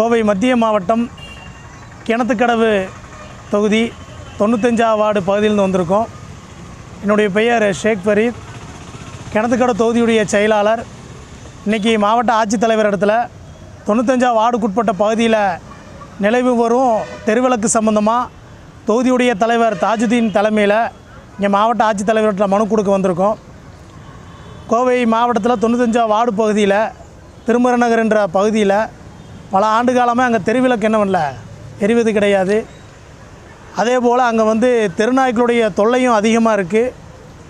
கோவை மத்திய மாவட்டம் கிணத்துக்கடவு தொகுதி தொண்ணூத்தஞ்சாவது வார்டு பகுதியிலிருந்து வந்திருக்கோம். என்னுடைய பெயர் ஷேக் ஃபரீத். கிணத்துக்கடவு தொகுதியுடைய செயலாளர். இன்றைக்கி மாவட்ட ஆட்சித்தலைவர் இடத்துல தொண்ணூத்தஞ்சாவது வார்டுக்குட்பட்ட பகுதியில் நிலவு வரும் தெருவிளக்கு சம்பந்தமாக தொகுதியுடைய தலைவர் தாஜுதீன் தலைமையில் இங்கே மாவட்ட ஆட்சித்தலைவர்கிட்ட மனு கொடுக்க வந்திருக்கோம். கோவை மாவட்டத்தில் தொண்ணூத்தஞ்சாவது வார்டு பகுதியில் திருமரநகர் என்ற பகுதியில் பல ஆண்டு காலமாக அங்கே தெருவிளக்கு என்ன பண்ணல? எரிவது கிடையாது. அதே போல் அங்கே வந்து தெருநாய்க்களுடைய தொல்லையும் அதிகமாக இருக்குது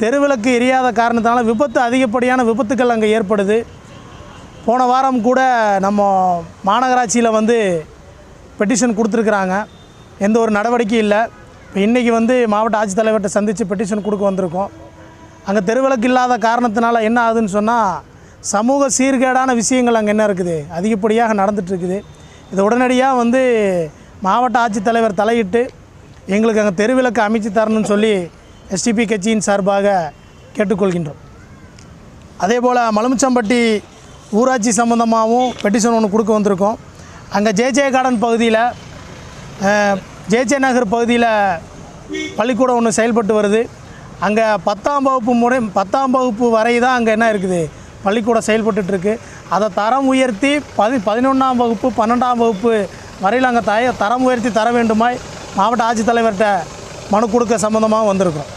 தெருவிளக்கு எரியாத காரணத்தினால விபத்து அதிகப்படியான விபத்துக்கள் அங்கே ஏற்படுது. போன வாரம் கூட நம்ம மாநகராட்சியில் வந்து பெட்டிஷன் கொடுத்துருக்குறாங்க. எந்த ஒரு நடவடிக்கையும் இல்லை. இப்போ இன்றைக்கி வந்து மாவட்ட ஆட்சித்தலைவர்கிட்ட சந்தித்து பெட்டிஷன் கொடுக்க வந்திருக்கோம். அங்கே தெருவிளக்கு இல்லாத காரணத்தினால என்ன ஆகுதுன்னு சொன்னால் சமூக சீர்கேடான விஷயங்கள் அங்கே என்ன இருக்குது? அதிகப்படியாக நடந்துகிட்ருக்குது இது உடனடியாக வந்து மாவட்ட ஆட்சித்தலைவர் தலையிட்டு எங்களுக்கு அங்கே தெருவிளக்கு அமைச்சு தரணும்னு சொல்லி எஸ்டிபி கட்சியின் சார்பாக கேட்டுக்கொள்கின்றோம். அதே போல் மலமுச்சம்பட்டி ஊராட்சி சம்மந்தமாகவும் பெட்டிஷன் ஒன்று கொடுக்க வந்திருக்கோம். அங்கே ஜேஜே கார்டன் பகுதியில் ஜேஜே நகர் பகுதியில் பள்ளிக்கூடம் ஒன்று செயல்பட்டு வருது. அங்கே பத்தாம் வகுப்பு முறை பத்தாம் வகுப்பு வரை தான் அங்கே என்ன இருக்குது? பள்ளிக்கூடம் செயல்பட்டுருக்கு அதை தரம் உயர்த்தி பதி பதினொன்றாம் வகுப்பு பன்னெண்டாம் வகுப்பு வரையில் அங்கே தய தரம் உயர்த்தி தர வேண்டுமாய் மாவட்ட ஆட்சித்தலைவர்கிட்ட மனு கொடுக்க சம்மந்தமாக வந்திருக்கோம்